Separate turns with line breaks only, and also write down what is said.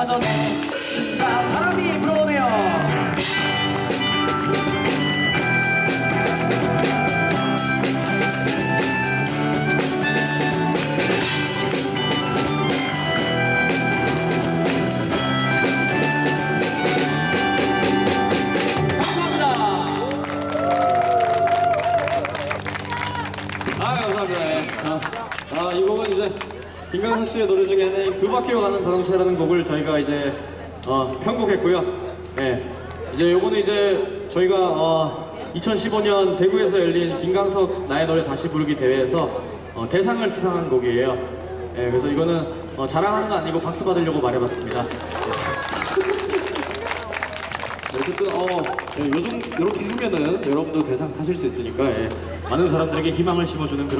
마저도 바람이 불어오네요. 아이 예. 아, 아, 곡은 이제 김광석 씨의 노래 중에 하나인 두 바퀴로 가는 자동차라는 곡을 저희가 이제 어, 편곡했고요. 예. 이제 요거는 이제 저희가 어, 2015년 대구에서 열린 김광석 나의 노래 다시 부르기 대회에서 어, 대상을 수상한 곡이에요. 예, 그래서 이거는 어, 자랑하는 거 아니고 박수 받으려고 말해봤습니다. 어쨌든 어 예, 요즘 이렇게 하면은 여러분도 대상 타실 수 있으니까 예, 많은 사람들에게 희망을 심어주는 그런